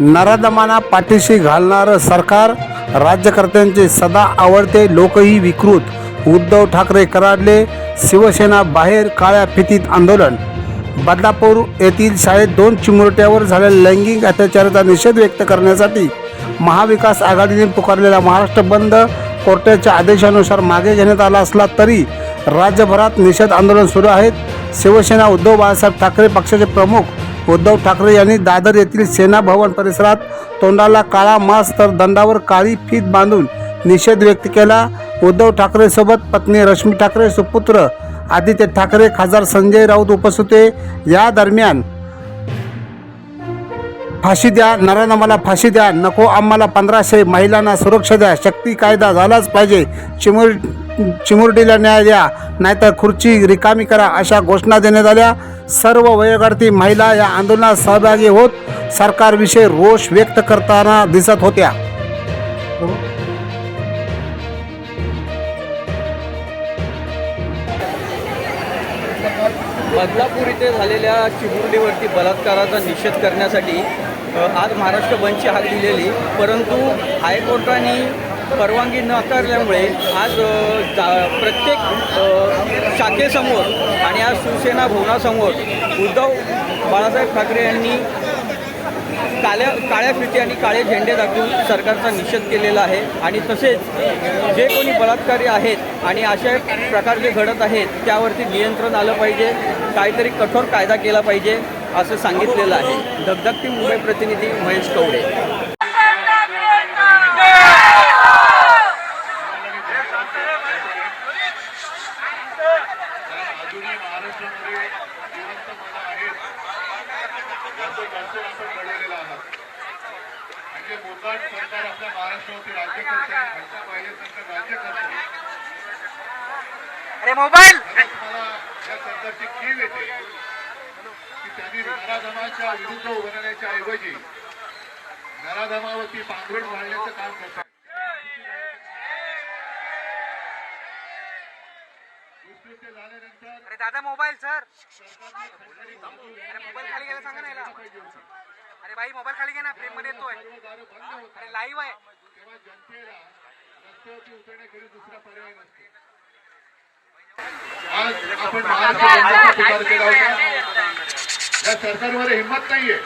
नरादमाना पाठीशी घालणारं सरकार राज्यकर्त्यांचे सदा आवडते लोकही विकृत. उद्धव ठाकरे कराडले शिवसेना बाहेर काळ्या फितीत आंदोलन. बदलापूर येथील शाळेत दोन चिमुरट्यावर झालेल्या लैंगिक अत्याचाराचा निषेध व्यक्त करण्यासाठी महाविकास आघाडीने पुकारलेला महाराष्ट्र बंद कोर्टाच्या आदेशानुसार मागे घेण्यात आला असला तरी राज्यभरात निषेध आंदोलन सुरू आहेत. शिवसेना उद्धव बाळासाहेब ठाकरे पक्षाचे प्रमुख उद्धव ठाकरे यांनी दादर येथील सेना भवन परिसरात तोंडाला काळा मास्क तर दंडावर काळी फीत बांधून निषेध व्यक्त केला. उद्धव ठाकरे सोबत पत्नी रश्मी ठाकरे सुपुत्र आदित्य ठाकरे खासदार संजय राऊत उपस्थित होते. या दरम्यान फाशी द्या नरांना आम्हाला फाशी द्या नको आम्हाला पंधराशे महिलांना सुरक्षा द्या शक्ती कायदा झालाच पाहिजे. चिमुर चिमुरडीला न्याय द्या नाहीतर खुर्ची रिकामी करा अशा घोषणा देण्यात आल्या. सर्व वयोगटातील महिला या आंदोलनात सहभागी होत सरकारविषयी रोष व्यक्त करताना दिसत होत्या. बदलापूर इथे झालेल्या चिमुरडीवरती बलात्काराचा निषेध करण्यासाठी आज महाराष्ट्र बंदची हाक दिलेली परंतु हायकोर्टाने परवानगी नाकारल्यामुळे आज जा प्रत्येक शाखेसमोर आणि आज शिवसेना भवनासमोर उद्धव बाळासाहेब ठाकरे यांनी काळ्या काळ्या फिती आणि काळे झेंडे दाखवून सरकारचा निषेध केलेला आहे. आणि तसेच जे कोणी बलात्कारी आहेत आणि अशा प्रकार जे घडत आहेत त्यावरती नियंत्रण आलं पाहिजे. काहीतरी कठोर कायदा केला पाहिजे असं सांगितलेलं आहे. धगधगती मुंबई प्रतिनिधी महेश कवडे अजूनही महाराष्ट्रामध्ये जिवंत मनं आहेत याचं दर्शन आपण घडवलेलं आहात म्हणजे मोकाट सरकार आपल्या महाराष्ट्रावरती राज्य करते घरच्या बाहेर सरकार राज्य करते अरे मोबाईल! त्यांनी नराधमाच्या विरुद्ध उभारण्याच्या ऐवजी नराधमावरती घालण्याचं काम करतात अरे दादा मोबाईल सर! अरे मोबाईल खाली गेला सांगा ना अरे भाई मोबाईल खाली घे ना फ्रेममध्ये येतोय. अरे लाईव्ह आहे. तेव्हा जनतेला रस्त्यावरती दुसरा पर्याय नसतो आज आपण महाराष्ट्र बंदचा पुकार केला होता. या सरकारमध्ये हिंमत नाहीये.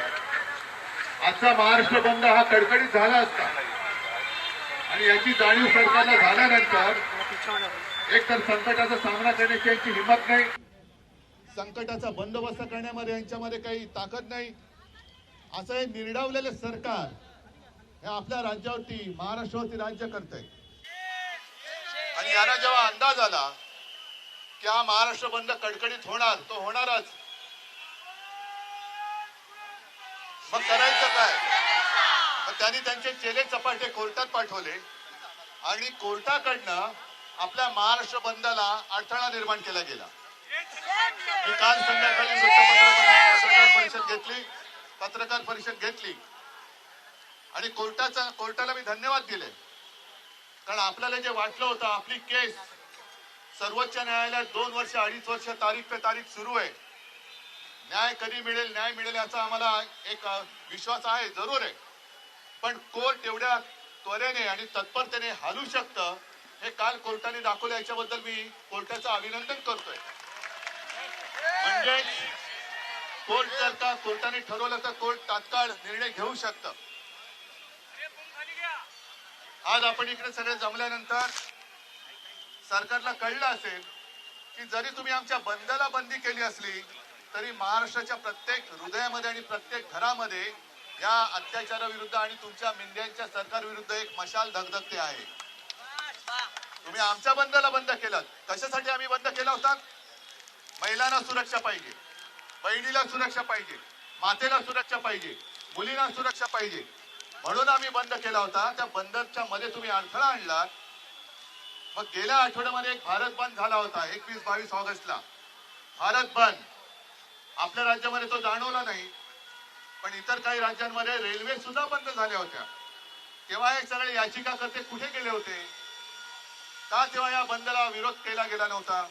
आजचा महाराष्ट्र बंद हा कडकडीत झाला असता. आणि याची जाणीव सरकारला झाल्यानंतर एक तर संकटाचा सामना करण्याची यांची हिंमत नाही. संकटाचा बंदोबस्त करण्यामध्ये यांच्यामध्ये काही ताकद नाही. असं हे निर्डावलेलं सरकार हे आपल्या राज्यावरती महाराष्ट्रावरती राज्य करत आहे आणि यांना जेव्हा अंदाज आला की हा महाराष्ट्र बंद कडकडीत होणार? तो होणारच. मग करायचं काय? मग त्यांनी त्यांचे चेले चपाटे कोर्टात पाठवले. आणि कोर्टाकडनं आपल्या महाराष्ट्र बंदला अडथळा निर्माण केला गेला. मी काल संध्याकाळी पत्रकार परिषद घेतली. पत्रकार परिषद घेतली. आणि कोर्टाचा कोर्टाला मी धन्यवाद दिले. कारण आपल्याला जे वाटलं होतं आपली केस सर्वोच्च न्यायालयात दोन वर्ष अडीच वर्ष तारीख पे तारीख सुरू आहे. न्याय कधी मिळेल न्याय मिळेल याचा आम्हाला एक विश्वास आहे जरूर आहे. पण कोर्ट एवढ्या त्वरेने आणि तत्परतेने हालू शकतं हे काल कोर्टाने दाखवलं याच्याबद्दल मी कोर्टाचं अभिनंदन करतोय. म्हणजे कोर्ट जर का कोर्टाने ठरवलं तर कोर्ट तात्काळ निर्णय घेऊ शकतं. आज आपण इकडे सगळे जमल्यानंतर सरकारला कळलं असेल की जरी तुम्ही आमच्या बंदला बंदी केली असली तरी महाराष्ट्राच्या प्रत्येक हृदयामध्ये आणि प्रत्येक घरामध्ये या अत्याचाराविरुद्ध आणि तुमच्या मेंढ्यांच्या सरकार विरुद्ध एक मशाल धगधगते आहे. तुम्ही आमच्या बंदला बंद केलं कशासाठी आम्ही बंद केला होता? महिलांना सुरक्षा पाहिजे बहिणीला सुरक्षा पाहिजे मातेला सुरक्षा पाहिजे मुलींना सुरक्षा पाहिजे. म्हणून आम्ही बंद केला होता. त्या बंदच्या मध्ये तुम्ही अडथळा आणला मग गेल्या आठवड्यामध्ये एक भारत बंद झाला होता एकवीस बावीस ऑगस्टला. भारत बंद. आपल्या राज्यामध्ये तो जाणवला नाही पण इतर काही राज्यांमध्ये रेल्वे सुद्धा बंद झाल्या होत्या. तेव्हा हे सगळे याचिकाकर्ते कुठे गेले होते? का तेव्हा या बंदला विरोध केला गेला नव्हता?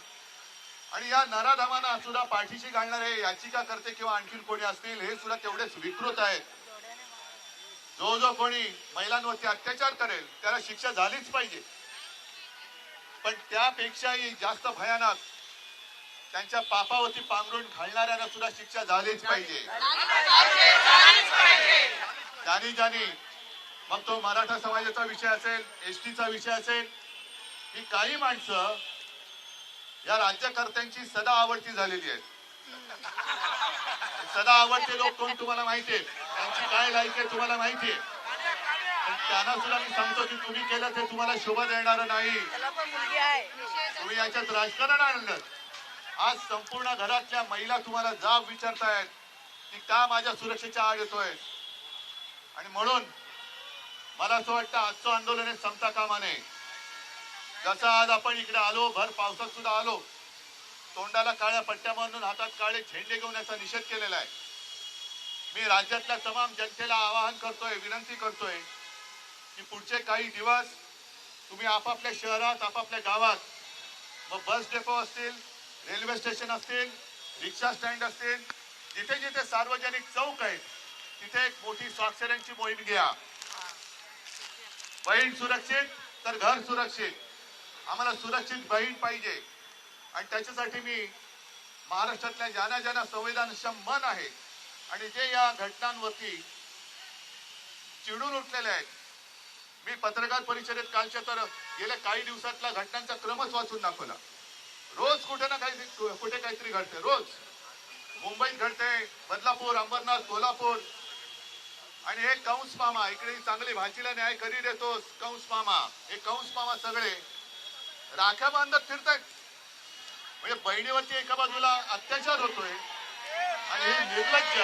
आणि या नराधमांना सुद्धा पाठीशी घालणारे याचिकाकर्ते किंवा आणखीन कोणी असतील हे सुद्धा तेवढेच विकृत आहेत. जो जो कोणी महिलांवरती अत्याचार करेल त्याला शिक्षा झालीच पाहिजे. पण त्यापेक्षाही जास्त भयानक त्यांच्या पापावरती पांघरून घालणाऱ्यांना सुद्धा शिक्षा झालीच पाहिजे. जानी जानी मग तो मराठा समाजाचा विषय असेल एसटीचा विषय असेल ही काही माणसं या राज्यकर्त्यांची सदा आवडती झालेली आहेत. सदा आवडते लोक कोण तुम्हाला माहितीये त्यांची काय लायक आहे तुम्हाला माहितीये त्यांना सुद्धा मी सांगतो की तुम्ही केलं ते तुम्हाला शोभा देणार नाही. तुम्ही याच्यात राजकारण आणलं आज संपूर्ण घरातल्या महिला तुम्हाला जाब विचारतायत की का माझ्या सुरक्षेच्या आड येतोय. आणि म्हणून मला असं वाटतं आजचं आंदोलन हे संपता कामा नये जसं आज आपण इकडे आलो भर पावसात सुद्धा आलो तोंडाला काळ्या पट्ट्या बांधून हातात काळे झेंडे घेऊन याचा निषेध केलेला आहे. मी राज्यातल्या तमाम जनतेला आवाहन करतोय विनंती करतोय की पुढचे काही दिवस तुम्ही आपापल्या शहरात आपापल्या गावात मग बस डेपो असतील रेल्वे स्टेशन असतील रिक्षा स्टँड असतील जिथे जिथे सार्वजनिक चौक आहेत तिथे एक मोठी स्वाक्षऱ्यांची मोहीम घ्या. बहीण सुरक्षित तर घर सुरक्षित. आम्हाला सुरक्षित बहीण पाहिजे. आणि त्याच्यासाठी मी महाराष्ट्रातल्या ज्यांना ज्यांना संवेदनक्षम मन आहे. आणि जे या घटनांवरती चिडून उठलेले आहेत मी पत्रकार परिषदेत कालच्या तर गेल्या काही दिवसातला घटनांचा क्रमच वाचून दाखवला. रोज कुठे ना काही कुठे काहीतरी घडते रोज. मुंबईत घडते बदलापूर अंबरनाथ कोल्हापूर आणि हे कंस मामा इकडे चांगली भाजीला न्याय करी देतोस? कंस मामा हे कंस मामा सगळे राख्या बांधत फिरतायत. म्हणजे बहिणीवरती एका बाजूला अत्याचार होतोय आणि हे निर्लज्ज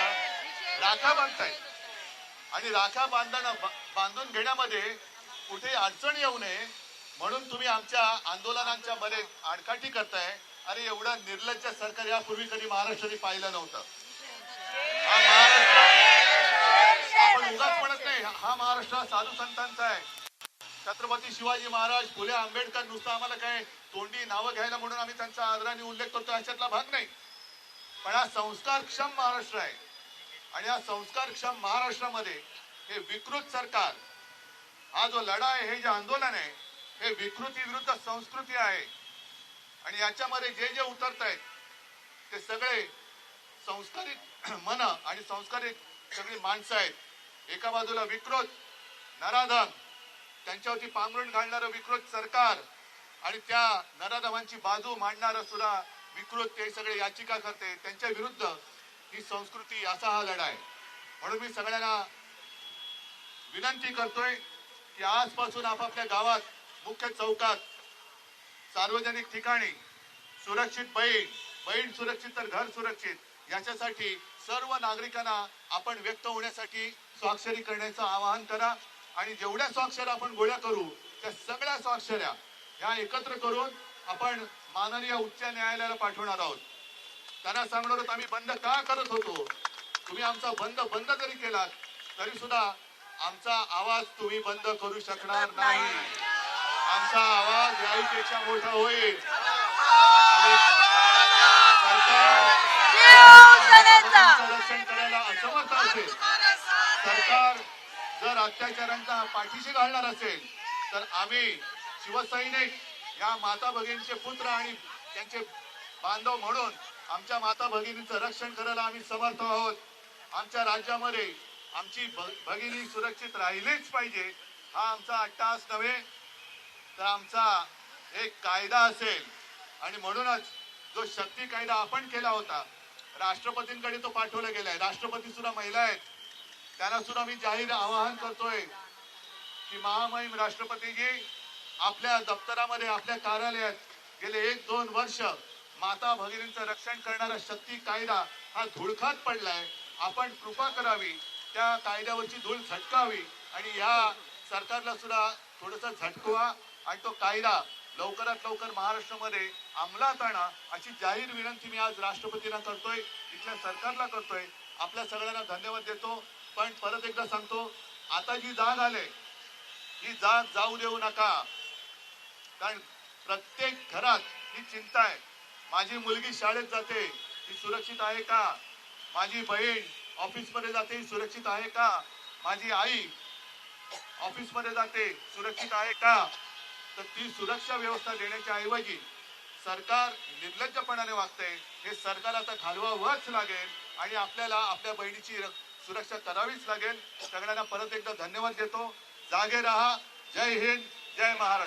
राखा बांधतायत. आणि राख्या बांधणं बांधून घेण्यामध्ये कुठे अडचण येऊ नये. म्हणून तुम्ही आमच्या आंदोलनांच्या बरे आडकाठी करताय. अरे एवढं निर्लज्ज सरकार यापूर्वी कधी महाराष्ट्राने पाहिलं नव्हतं. हा महाराष्ट्र आपण उगाच म्हणत नाही हा महाराष्ट्र साधू संतांचा आहे. छत्रपती शिवाजी महाराज फुले आंबेडकर नुसतं आम्हाला काय तोंडी नावं घ्यायला म्हणून आम्ही त्यांचा आदराने उल्लेख करतो याच्यातला भाग नाही. पण हा संस्कारक्षम महाराष्ट्र आहे. आणि या संस्कारक्षम महाराष्ट्रामध्ये हे विकृत सरकार हा जो लढा आहे हे जे आंदोलन आहे हे विकृती विरुद्ध संस्कृती आहे. आणि याच्यामध्ये जे जे उतरत आहेत ते सगळे संस्कारित मन आणि संस्कारित सगळी माणसं आहेत. एका बाजूला विकृत नराधम त्यांच्यावरती पांघरून घालणारं विकृत सरकार आणि त्या नराधमांची बाजू मांडणारं सुद्धा विकृत ते सगळे याचिका करते त्यांच्या विरुद्ध ही संस्कृती असा हा लढा आहे. म्हणून मी सगळ्यांना विनंती करतोय की आजपासून आपापल्या गावात मुख्य चौकात सार्वजनिक ठिकाणी सुरक्षित बहीण बहीण सुरक्षित तर घर सुरक्षित याच्यासाठी सर्व नागरिकांना आपण व्यक्त होण्यासाठी स्वाक्षरी करण्याचं आवाहन करा आणि जेवढ्या स्वाक्षऱ्या आपण गोळ्या करू त्या सगळ्या स्वाक्षऱ्या ह्या एकत्र करून आपण माननीय उच्च न्यायालयाला पाठवणार आहोत. त्यांना सांगणार होत आम्ही बंद का करत होतो? तुम्ही आमचा बंद बंद जरी केलात तरी सुद्धा आमचा आवाज तुम्ही बंद करू शकणार नाही. आमचा आवाज याहीपेक्षा मोठा होईल. रक्षण करायला असमर्थ असेल सरकार जर अत्याचारांचा पाठीशी घालणार असेल तर आम्ही शिवसैनिक या माता भगिनीचे पुत्र आणि त्यांचे बांधव म्हणून आमच्या माता भगिनीचं रक्षण करायला आम्ही समर्थ आहोत. आमच्या राज्यामध्ये आमची भगिनी सुरक्षित राहिलीच पाहिजे हा आमचा अट्टास नव्हे तर आमचा एक कायदा असेल. आणि म्हणूनच जो शक्ती कायदा आपण केला होता राष्ट्रपतींकडे तो पाठवला गेलाय. राष्ट्रपती सुद्धा महिला आहेत. त्यांना सुद्धा मी जाहीर आवाहन करतोय की महामहिम राष्ट्रपतीजी आपल्या दप्तरामध्ये आपल्या कार्यालयात गेले एक दोन वर्ष माता भगिनींचं रक्षण करणारा शक्ती कायदा हा धुळखात पडलाय. आपण कृपा करावी त्या कायद्यावरची धूळ झटकावी आणि या सरकारला सुद्धा थोडंसं झटकवा आणि तो कायदा लवकरात लवकर महाराष्ट्रामध्ये अंमलात आणा अशी जाहीर विनंती मी आज राष्ट्रपतींना करतोय इथल्या सरकारला करतोय. आपल्या सगळ्यांना धन्यवाद देतो. पण परत एकदा सांगतो आता जी जाग आले ही जाग जाऊ देऊ नका. कारण प्रत्येक घरात ही चिंता आहे. माझी मुलगी शाळेत जाते ती सुरक्षित आहे का? माझी बहीण ऑफिसमध्ये जाते सुरक्षित आहे का? माझी आई ऑफिसमध्ये जाते सुरक्षित आहे का? तर ती सुरक्षा व्यवस्था देण्याच्या ऐवजी सरकार निर्लज्जपणाने वागते. हे सरकार आता घालवावंच लागेल आणि आपल्याला आपल्या बहिणीची सुरक्षा करावीच लागेल. सगळ्यांना परत एकदा धन्यवाद देतो. जागे रहा. जय हिंद. जय महाराष्ट्र.